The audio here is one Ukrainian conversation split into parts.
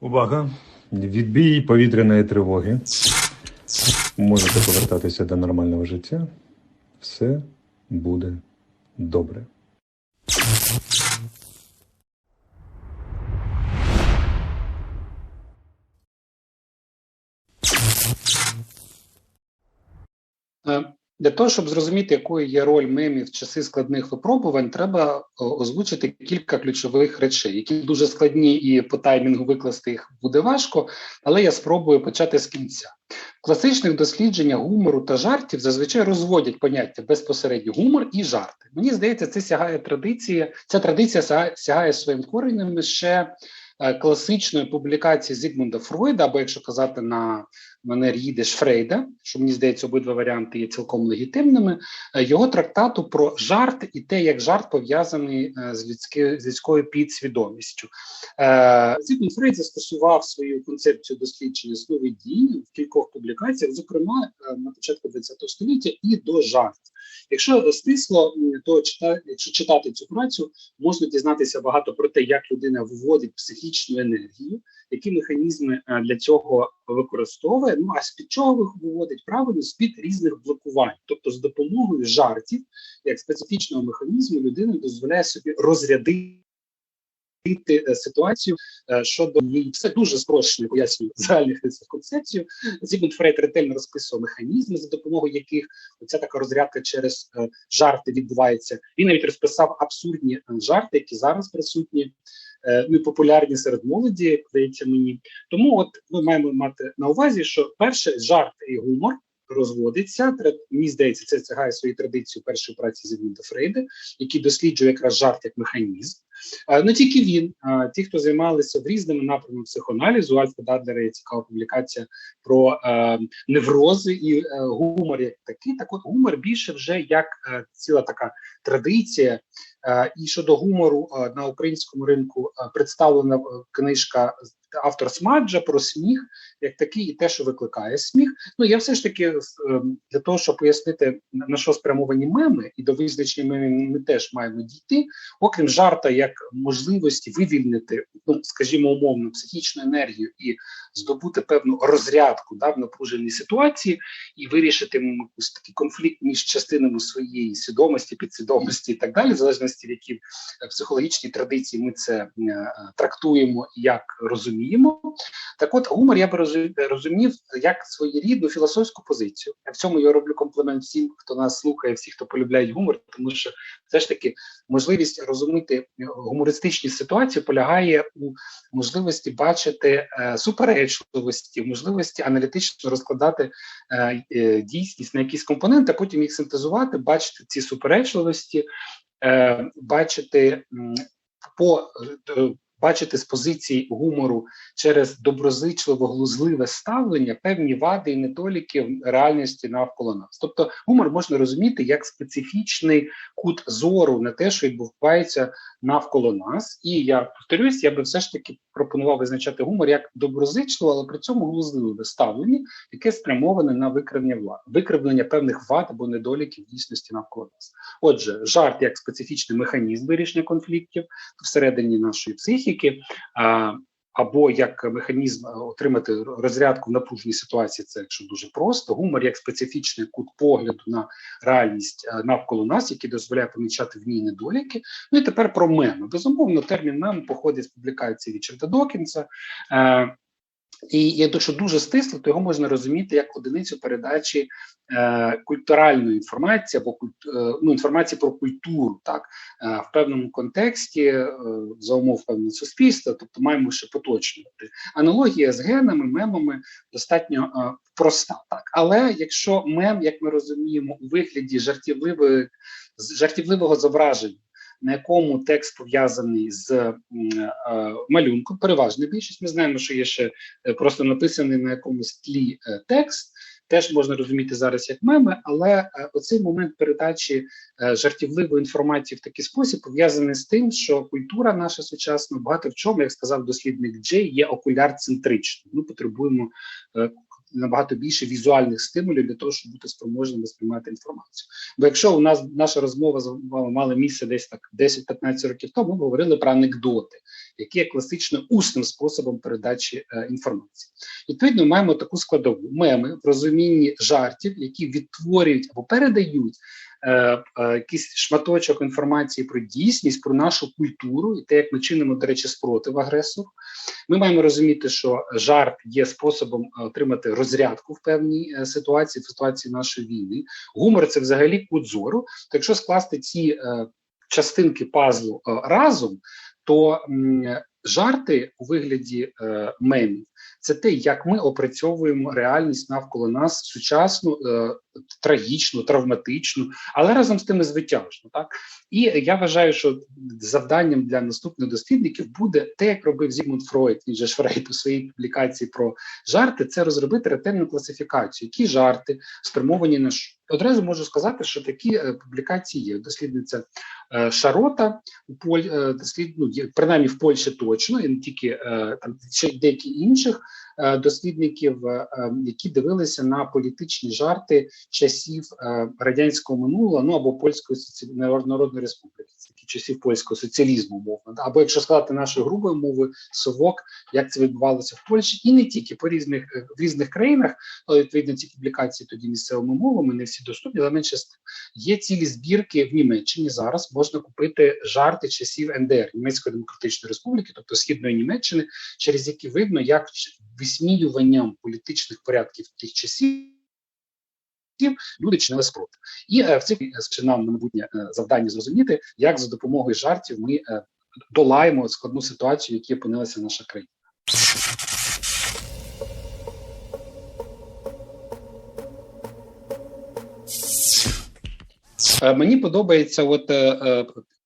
Увага! Відбій повітряної тривоги. Можете повертатися до нормального життя. Все буде добре. Е, Для того, щоб зрозуміти, якою є роль мемів в часи складних випробувань, треба озвучити кілька ключових речей, які дуже складні, і по таймінгу викласти їх буде важко, але я спробую почати з кінця. В класичних дослідженнях гумору та жартів зазвичай розводять поняття безпосередньо гумор і жарти. Мені здається, це сягає традиції. Ця традиція сягає, сягає своїм коренем ще е, класичної публікації Зігмунда Фройда, або якщо казати на манері їдеш Фрейда, що мені здається, обидва варіанти є цілком легітимними. е, Його трактату про жарт і те, як жарт пов'язаний е, з людськи, з людською підсвідомістю. Е, Зігмунд Фрейд застосував свою концепцію дослідження слови дії в кількох публікаціях, зокрема е, на початку ХХ століття, і до жартів. Якщо стисло, то чита, якщо читати цю працю, можна дізнатися багато про те, як людина виводить психічну енергію, які механізми е, для цього використовує. Ну а з під чого ви- виводить правильно з під різних блокувань, тобто з допомогою жартів, як специфічного механізму, людина дозволяє собі розрядити. е, Ситуацію е, щодо її все дуже спрощено пояснюю загальних рисах концепцію. Зігмунд Фрейд ретельно розписував механізми, за допомогою яких оця така розрядка через е, жарти відбувається. Він навіть розписав абсурдні жарти, які зараз присутні ну популярні серед молоді, здається мені. Тому, от ми маємо мати на увазі, що перше жарт і гумор розводиться. Мені здається, це тягає свою традицію першої праці Зігмунда Фрейда, який досліджує якраз жарт як механізм. Е, Не тільки він, а ті, хто займалися різними напрямами психоаналізу, Альфа Дадлера є цікава публікація про е, неврози і е, гумор як такий. Так от гумор більше вже як е, ціла така традиція. Е, і щодо гумору е, на українському ринку е, представлена е, книжка автор Смаджа про сміх, як такий, і те, що викликає сміх. Ну я все ж таки е, для того, щоб пояснити на що спрямовані меми, і до визначення мемів ми теж маємо дійти, окрім жарта, як можливості вивільнити, ну скажімо, умовно, психічну енергію і здобути певну розрядку да, в напруженій ситуації, і вирішити якийсь такий конфлікт між частинами своєї свідомості, підсвідомості і так далі, в залежності в які е, психологічній традиції ми це е, трактуємо і як розуміємо. Так, от гумор я розу- розумів як своєрідну філософську позицію. В цьому я роблю комплімент всім, хто нас слухає, всі, хто полюбляють гумор, тому що все ж таки можливість розуміти гумористичні ситуації полягає у можливості бачити е, суперечливості, можливості аналітично розкладати е, е, дійсність на якісь компоненти, а потім їх синтезувати, бачити ці суперечливості, бачити по бачити з позиції гумору через доброзичливо глузливе ставлення певні вади і недоліки реальності навколо нас. Тобто гумор можна розуміти як специфічний кут зору на те, що відбувається навколо нас. І я повторюсь, я би все ж таки пропонував визначати гумор як доброзичливо, але при цьому глузливе ставлення, яке спрямоване на викривлення влади, викривлення певних вад або недоліків дійсності навколо нас. Отже, жарт як специфічний механізм вирішення конфліктів всередині нашої психіки. А, або як механізм е, отримати розрядку в напруженій ситуації, це якщо дуже просто. Гумор як специфічний кут погляду на реальність е, навколо нас, який дозволяє помічати в ній недоліки. Ну і тепер про меми. Безумовно, термін мем походить з публікації Річарда Докінса. Е, і якщо дуже стисло, то його можна розуміти як одиницю передачі е, культуральної інформації або культ, е, ну, інформації про культуру, так е, в певному контексті е, за умов певного суспільства, тобто маємо ще поточнювати. Аналогія з генами, мемами достатньо е, проста. Так, але якщо мем, як ми розуміємо, у вигляді жартівливої жартівливого зображення на якому текст пов'язаний з е, малюнком, переважна більшість. Ми знаємо, що є ще е, просто написаний на якомусь тлі е, текст. Теж можна розуміти зараз як меми, але оцей момент передачі жартівливої інформації в такий спосіб пов'язаний з тим, що культура наша сучасна багато в чому, як сказав дослідник Джей, є окуляр-центричною. Ми потребуємо набагато більше візуальних стимулів для того, щоб бути спроможними сприймати інформацію. Бо якщо у нас наша розмова з вами мала місце десь так 10-15 років тому, ми говорили про анекдоти, які є класично усним способом передачі е, інформації. Відповідно, маємо таку складову меми в розумінні жартів, які відтворюють або передають е, е, якийсь шматочок інформації про дійсність, про нашу культуру і те, як ми чинимо, до речі, спротив агресору. Ми маємо розуміти, що жарт є способом е, отримати розрядку в певній ситуації, в ситуації нашої війни. Гумор це взагалі кут зору. То якщо скласти ці частинки пазлу разом, то жарти у вигляді е, мемів це те, як ми опрацьовуємо реальність навколо нас сучасну, е, трагічну, травматичну, але разом з тим і. Так і я вважаю, що завданням для наступних дослідників буде те, як робив Зігмунд Фройд, він же Фрейд у своїй публікації про жарти, це розробити ретельну класифікацію, які жарти спрямовані на що. Одразу можу сказати, що такі е, публікації є. Дослідниця е, Шарота у Поль е, дослід, ну, принаймні в Польщі точно, і не тільки там ще деякі інших дослідників, які дивилися на політичні жарти часів радянського минулого, ну або польської народної республіки, часів польського соціалізму, мовно, або якщо сказати нашою грубою мовою, совок, як це відбувалося в Польщі, і не тільки по різних е, в різних країнах, але відповідно ці публікації тоді місцевими мовами, не всі доступні, але менше є цілі збірки в Німеччині. Зараз можна купити жарти часів НДР Німецької Демократичної Республіки, тобто східної Німеччини, через які видно, як висміюванням політичних порядків тих часів. Люди чинили спротив, і е, в цих е, нам на майбутнє е, завдання зрозуміти, як за допомогою жартів ми долаємо складну ситуацію, в якій опинилася наша країна. Мені подобається от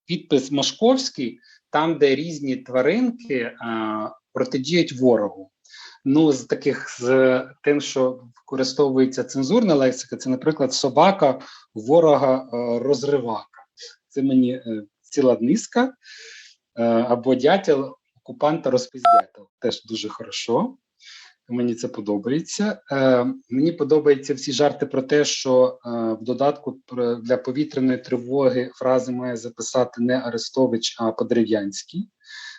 підпис Машковський, там, де різні тваринки протидіють ворогу. Ну, з таких з тим, що використовується цензурна лексика, це, наприклад, собака ворога е, розривака. Це мені е, ціла низка, е, або дятел окупанта розпиздятел. Теж дуже хорошо. Мені це подобається. Мені подобаються всі жарти про те, що в додатку для повітряної тривоги фрази має записати не Арестович, а Подерев'янський.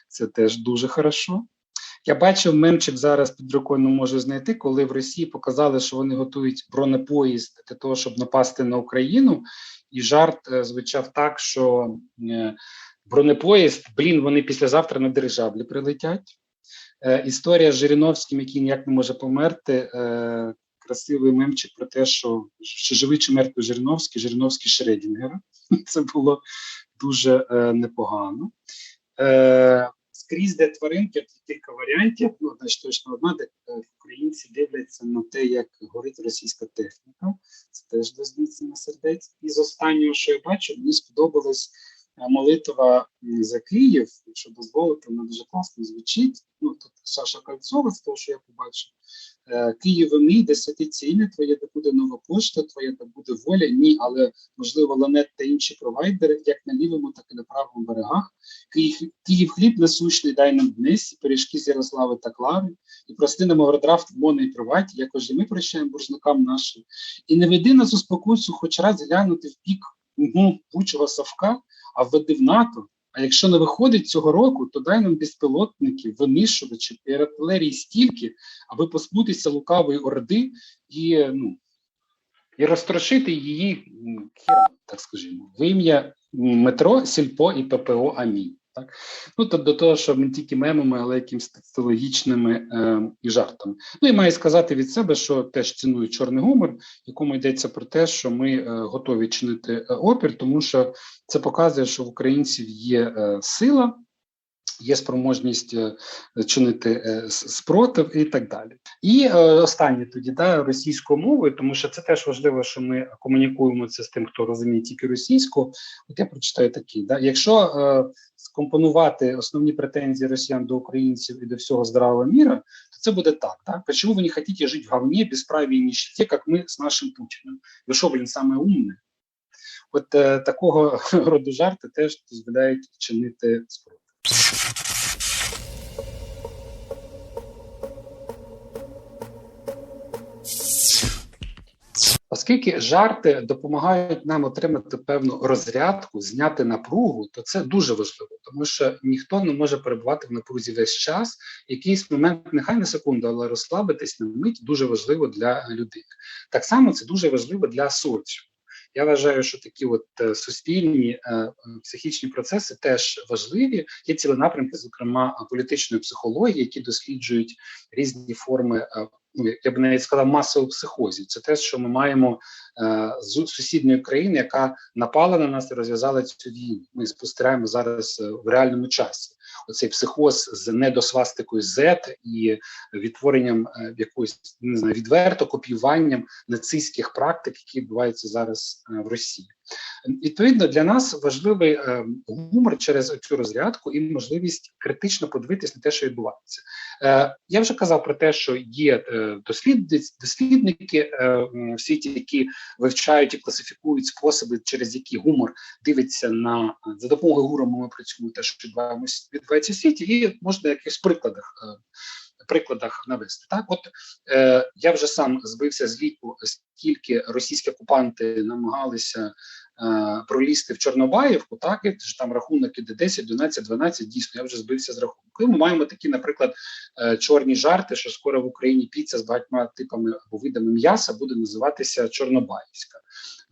Це теж дуже хорошо. Я бачив мемчик зараз під рукою не можу знайти, коли в Росії показали, що вони готують бронепоїзд для того, щоб напасти на Україну. І жарт е, звучав так, що е, бронепоїзд, блін, вони післязавтра на дирижаблі прилетять. Е, історія з Жириновським, який ніяк не може померти. Красивий мемчик про те, що, що живий чи мертвий Жириновський, Жириновський Шредінгера. Це було дуже непогано. Е, скрізь, де тваринки, кілька варіантів. Ну, значить, точно одна, де е, українці дивляться на те, як горить російська техніка. Це теж дозвіться на сердець. І з останнього, що я бачу, мені сподобалась е, молитва за Київ, якщо дозволити, вона дуже класно звучить. Ну, тут Саша Кольцова, з того, що я побачив. Е, Києве мій, де святиться ім'я твоє, де буде нова пошта, твоя, де буде воля. Ні, але можливо Ланет та інші провайдери, як на лівому, так і на правому берегах. Київ, Київ хліб насущний, дай нам днес, пиріжки з Ярослави та Клави, і прости нам овerdрафт в моно і приваті, якось і ми прощаємо боржникам нашим. І не веди нас у хоч раз глянути в бік угу, пучого совка, а введи в НАТО. А якщо не виходить цього року, то дай нам безпілотників, винищувачів і артилерії стільки, аби позбутися лукавої орди і ну і розтрошити її так скажімо, в ім'я метро, сільпо і ППО Амінь. Так ну то до того, що не тільки мемами, але якимись соціологічними е, і жартами. Ну і маю сказати від себе, що теж ціную чорний гумор, якому йдеться про те, що ми е, готові чинити е, опір, тому що це показує, що в українців є е, сила. Є спроможність е, чинити е, спротив і так далі. І останнє тоді да, російською мовою, тому що це теж важливо, що ми комунікуємо це з тим, хто розуміє тільки російську. От я прочитаю такий: да, якщо скомпонувати основні претензії росіян до українців і до всього здравого міра, то це буде так. так? Почему ви не хочете жити в говні, безправі і нищеті, як ми з нашим Путіним? Ви що, блін, саме умне? От е, такого роду жарти теж дозволяють чинити спротив. Оскільки жарти допомагають нам отримати певну розрядку, зняти напругу, то це дуже важливо, тому що ніхто не може перебувати в напрузі весь час. Якийсь момент, нехай на секунду, але розслабитись на мить дуже важливо для людини. Так само це дуже важливо для соціуму. Я вважаю, що такі от е, суспільні е, е, психічні процеси теж важливі. Є цілі напрямки, зокрема е, політичної психології, які досліджують різні форми. Ну, я б навіть сказав масових психозів. Це те, що ми маємо е, з сусідньої країни, яка напала на нас і розв'язала цю війну. Ми спостерігаємо зараз е, в реальному часі. Оцей психоз з недосвастикою Z і відтворенням е, якоїсь не знаю, відверто копіюванням нацистських практик, які відбуваються зараз е, в Росії. Відповідно, для нас важливий е, гумор через цю розрядку і можливість критично подивитись на те, що відбувається. Е, я вже казав про те, що є е, дослідниць, дослідники е, в світі, які вивчають і класифікують способи, через які гумор дивиться на за допомогою гумору ми працюємо те, що відбувається в світі, і можна якихось прикладах. е, Прикладах навести так, от е, я вже сам збився з ліку, скільки російські окупанти намагалися пролізти в Чорнобаївку, так і там рахунок іде 10, 12, 12, дійсно, я вже збився з рахунку. Ми маємо такі, наприклад, е, чорні жарти, що скоро в Україні піца з багатьма типами або видами м'яса буде називатися Чорнобаївська.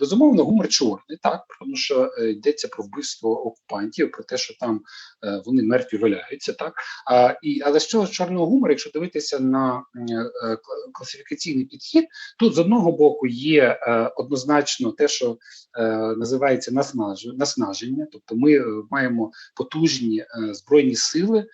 Безумовно, гумор чорний, так, тому що е, йдеться про вбивство окупантів, про те, що там е, вони мертві валяються, так. А, і, але з чорного гумору, якщо дивитися на е, кла- класифікаційний підхід, тут з одного боку є однозначно те, що називається наснаження, тобто ми маємо потужні збройні сили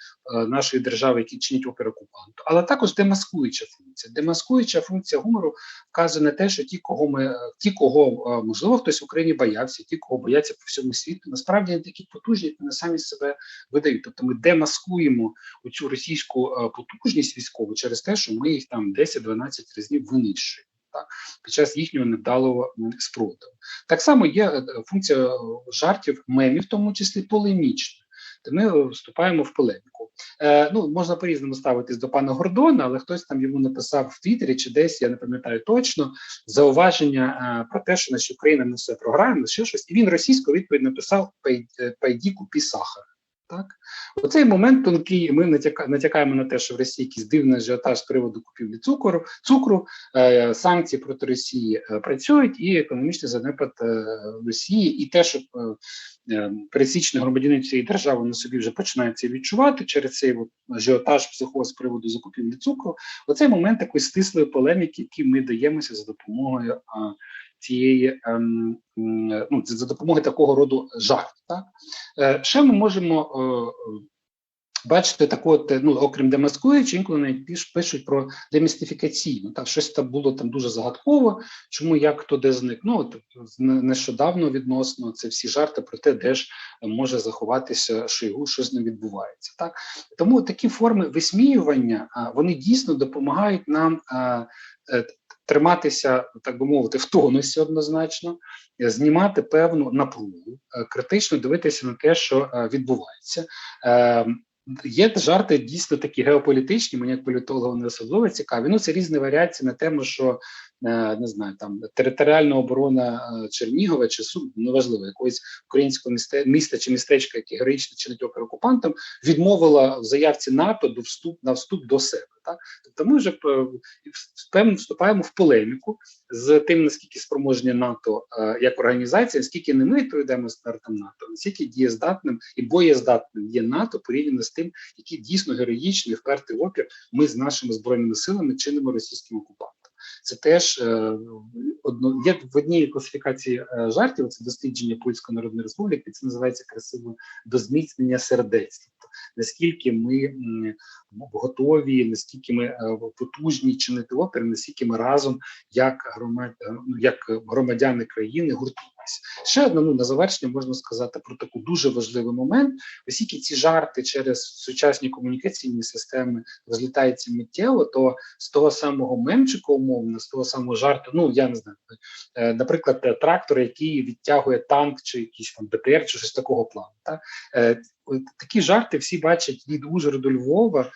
нашої держави, які чинять опір окупанту, але також демаскуюча функція. Демаскуюча функція гумору вказує на те, що ті, кого ми ті, кого е, можливо хтось в Україні боявся, ті, кого бояться по всьому світу, насправді не такі потужні, як вони самі себе видають. Тобто ми демаскуємо оцю російську е, потужність військову через те, що ми їх там 10-12 разів винищуємо. Під час їхнього невдалого спротиву. Так само є е, функція жартів, мемів, в тому числі полемічна. Ми е, вступаємо в полеміку. Е, ну, можна по-різному ставитись до пана Гордона, але хтось там йому написав в Твіттері чи десь, я не пам'ятаю точно, зауваження е, про те, що наша Україна несе все програє, ще щось. І він російською відповідь написав «Пей- купі сахар. Так, у цей момент тонкий. Ми натяка, натякаємо на те, що в Росії якийсь дивний ажіотаж з приводу купівлі цукру, цукру, е, санкції проти Росії е, працюють, і економічний занепад е, Росії, і те, що е, е, пересічний громадянин цієї держави на собі вже починає відчувати через цей от ажіотаж психоз з приводу закупівлі цукру. Оцей момент такої стислої полеміки, які ми даємося за допомогою цієї ем, ну, за допомогою такого роду жартів. Так? Е, ще ми можемо е, бачити таку, от, ну, окрім демаскуючи, інколи навіть пишуть про демістифікаційну. Так, щось там було там дуже загадково, чому як хто де зник. Ну, от, нещодавно відносно це всі жарти про те, де ж може заховатися Шойгу, що з ним відбувається. Так? Тому такі форми висміювання, вони дійсно допомагають нам е, триматися, так би мовити, в тонусі однозначно, е, знімати певну напругу, е, критично дивитися на те, що е, відбувається. Є жарти дійсно такі геополітичні, мені як політолога не особливо цікаві. Ну, це різні варіації на тему, що не знаю, там територіальна оборона е, Чернігова чи Сум, неважливо, якогось українського місте, міста чи містечка, яке героїчно чинить опір окупантам, відмовила в заявці НАТО до вступ на вступ до себе. Так? Тобто ми вже е, певно вступаємо в полеміку з тим, наскільки спроможні НАТО е, як організація, наскільки не ми відповідаємо стандартам НАТО, наскільки дієздатним і боєздатним є НАТО порівняно з тим, які дійсно героїчний впертий опір ми з нашими збройними силами чинимо російським окупантам. Це теж е, одно є в одній класифікації е, жартів. Це дослідження Польської Народної Республіки. Це називається красиво до зміцнення сердець. Тобто наскільки ми готові, наскільки ми е, потужні чинити опір, наскільки ми разом, як громад, ну, як громадяни країни, гуртуємося. Ще одне ну, на завершення можна сказати про таку дуже важливий момент. Оскільки ці жарти через сучасні комунікаційні системи розлітаються миттєво, то з того самого мемчика умовно, з того самого жарту, ну я не знаю, е, наприклад, е, трактор, який відтягує танк чи якийсь там БТР, чи щось такого плану. Та? Е, Такі жарти всі бачать від Ужгороду Львова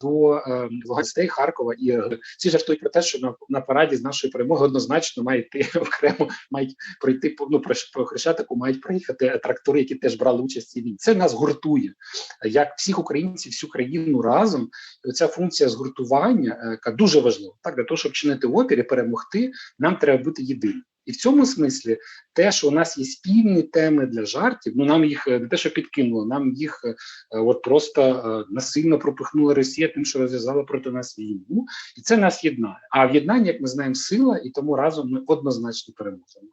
до е, гостей Харкова і е, всі жартують про те, що на, на параді з нашої перемоги однозначно має йти окремо, мають пройти ну, про, хрещатику, мають приїхати трактори, які теж брали участь в цій війні. Це нас гуртує як всіх українців, всю країну разом. І оця функція згуртування, е, яка дуже важлива, так для того, щоб чинити опір і перемогти, нам треба бути єдиним. І в цьому смислі те, що у нас є спільні теми для жартів, ну нам їх е, не те, що підкинуло, нам їх е, е, от просто насильно пропихнула Росія, тим, що розв'язала проти нас війну, і це нас єднає. А в єднанні, як ми знаємо, сила, і тому разом ми однозначно переможемо.